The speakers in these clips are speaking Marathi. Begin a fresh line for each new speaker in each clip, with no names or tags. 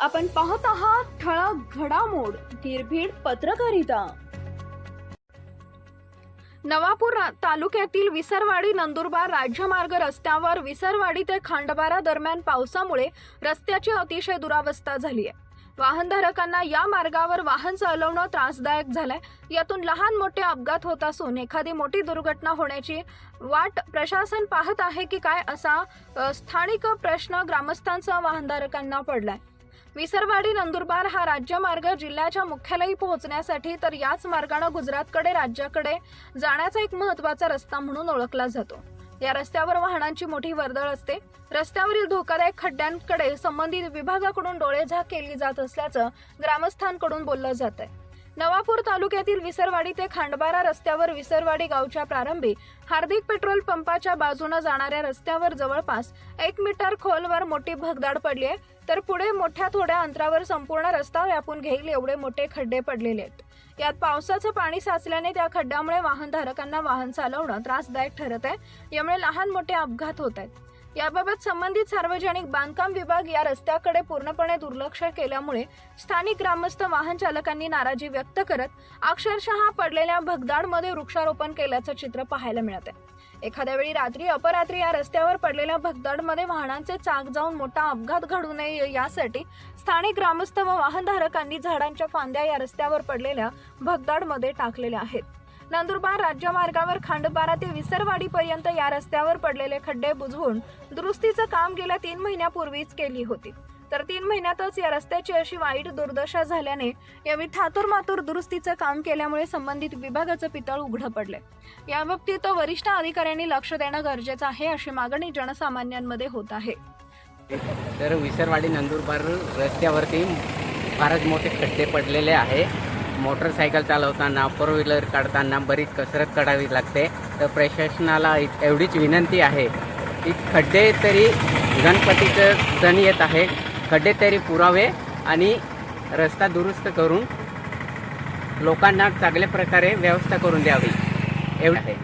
आपण पाहत आहात ठळक घडामोड निर्भीड पत्रकारिता. नवापूर तालुक्यातील विसरवाडी नंदुरबार राज्यमार्ग रस्त्यावर विसरवाडी ते खांडबारा दरम्यान पावसामुळे रस्त्याची अतिशय दुरावस्था झाली आहे. वाहनधारकांना या मार्गावर वाहन चालवणं त्रासदायक झालंय. यातून लहान मोठे अपघात होत असून एखादी मोठी दुर्घटना होण्याची वाट प्रशासन पाहत आहे की काय असा स्थानिक प्रश्न ग्रामस्थांचा वाहनधारकांना पडलाय. विसरवाडी नंदुरबार हा राज्यमार्ग जिल्ह्याच्या मुख्यालयी पोहोचण्यासाठी तर याच मार्गाने गुजरातकडे राज्याकडे जाण्याचा एक महत्त्वाचा रस्ता म्हणून ओळखला जातो. या रस्त्यावर वाहनांची मोठी वर्दळ असते. रस्त्यावरील धोकादायक खड्ड्यांकडे संबंधित विभागाकडून डोळेझाक केली जात असल्याचं ग्रामस्थांकडून बोललं जात आहे नवापूर तालुक्यातील विसरवाडी ते खांडबारा रस्त्यावर विसरवाडी गावच्या प्रारंभी हार्दिक पेट्रोल पंपाच्या बाजूने जाणाऱ्या रस्त्यावर जवळपास एक मीटर खोलवर मोठी भगदाड पडली आहे तर पुढे मोठ्या थोड्या अंतरावर संपूर्ण रस्ता व्यापून घेईल एवढे मोठे खड्डे पडलेले आहेत. यात पावसाचं पाणी साचल्याने त्या खड्ड्यामुळे वाहनधारकांना वाहन चालवणं त्रासदायक ठरत आहे. यामुळे लहान मोठे अपघात होत आहेत. याबाबत संबंधित सार्वजनिक बांधकाम विभाग या रस्त्याकडे पूर्णपणे दुर्लक्ष केल्यामुळे स्थानिक ग्रामस्थ वाहन चालकांनी नाराजी व्यक्त करत अक्षरशः पडलेल्या भगदाडमध्ये वृक्षारोपण केल्याचं चित्र पाहायला मिळत आहे. एखाद्या वेळी रात्री अपरात्री या रस्त्यावर पडलेल्या भगदाडमध्ये वाहनांचे चाक जाऊन मोठा अपघात घडू नये यासाठी स्थानिक ग्रामस्थ व वाहनधारकांनी झाडांच्या फांद्या या रस्त्यावर पडलेल्या भगदाडमध्ये टाकलेल्या आहेत. नंदुरबार राज्यमार्गावर खांडबारा ते विसरवाडीपर्यंत या रस्त्यावर पडलेले खड्डे बुजवून दुरुस्तीचं काम गेल्या तीन महिन्यापूर्वीच केली होती. तर तीन महिन्यातच या रस्त्याची अशी वाईट दुर्दशा झाल्याने यावेळी थातूर मातूर दुरुस्तीचं काम केल्यामुळे संबंधित विभागाचं पितळ उघडं पडले याबाबतीत वरिष्ठ अधिकाऱ्यांनी लक्ष देणं गरजेचं आहे अशी मागणी जनसामान्यांमध्ये होत आहे.
तर विसरवाडी नंदुरबार रस्त्यावरती फारच मोठे खड्डे पडलेले आहे. मोटरसायकल चालवताना फोर व्हीलर काढताना बरीच कसरत करावी लागते. तर प्रशासनाला एवढीच विनंती आहे की खड्डे तरी गणपतीचं सण येत आहे. खड्डे तरी पुरावे आणि रस्ता दुरुस्त करून लोकांना चांगल्या प्रकारे व्यवस्था करून द्यावी. एवढं आहे.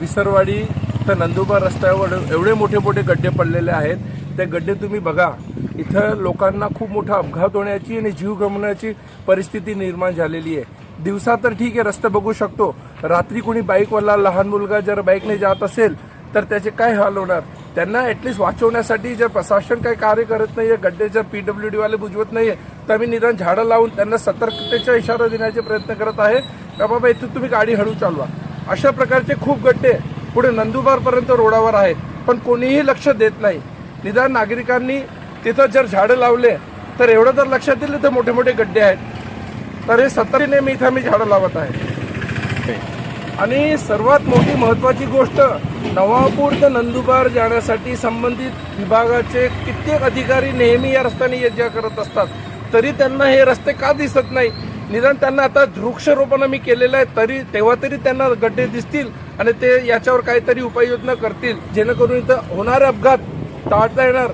विसरवाडी तर नंदुरबार रस्त्यावर एवढे मोठे मोठे गड्डे पडलेले आहेत. ते गड्डे तुम्ही बघा. इथं लोकांना खूप मोठा अपघात होण्याची आणि जीव गमवण्याची परिस्थिती निर्माण झालेली आहे. दिवसा तर ठीक आहे रस्ते बघू शकतो. रात्री कोणी बाईकवाला लहान मुलगा जर बाईकने जात असेल तर त्याचे काय हाल होणार? त्यांना ॲटलिस्ट वाचवण्यासाठी जर प्रशासन काही कार्य करत नाहीये गड्डे जर पीडब्ल्यू डी वाले बुजवत नाहीये तर आम्ही निदान झाडं लावून त्यांना सतर्कतेचा इशारा देण्याचे प्रयत्न करत आहे. का बाबा इथून तुम्ही गाडी हळू चालवा. अशा प्रकारचे खूप गड्डे पुढे नंदुरबारपर्यंत रोडावर आहेत पण कोणीही लक्ष देत नाही. निदान नागरिकांनी तिथं जर झाडं लावले तर एवढं तर लक्षात येईल तर मोठे मोठे गड्डे आहेत. तर हे सत्तरीने मी इथं मी झाडं लावत आहे. आणि सर्वात मोठी महत्वाची गोष्ट नवापूर ते नंदुरबार जाण्यासाठी संबंधित विभागाचे कित्येक अधिकारी नेहमी या रस्त्याने ये जा करत असतात. तरी त्यांना हे रस्ते का दिसत नाही? निदान त्यांना आता वृक्षारोपण मी केलेलं आहे तरी तेव्हा तरी त्यांना गड्डे दिसतील आणि ते याच्यावर काहीतरी उपाययोजना करतील. जेणेकरून इथं होणारे अपघात टाळता येणार.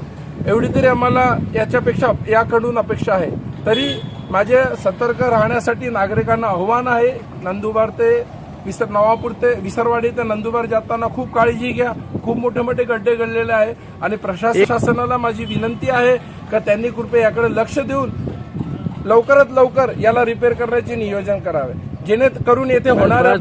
एवढी तरी आम्हाला याच्यापेक्षा याकडून अपेक्षा आहे. तरी माझे सतर्क राहण्यासाठी नागरिकांना आव्हान आहे नंदुरबार ते विसर नवापूर ते विसरवाडी ते नंदुरबार जाताना खूप काळजी घ्या. खूप मोठे मोठे गड्डे घडलेले आहे. आणि प्रशासनाला माझी विनंती आहे का त्यांनी कृपया याकडे लक्ष देऊन लवकरात लवकर याला रिपेअर करण्याचे नियोजन करावे. जेणेकरून येथे होणारे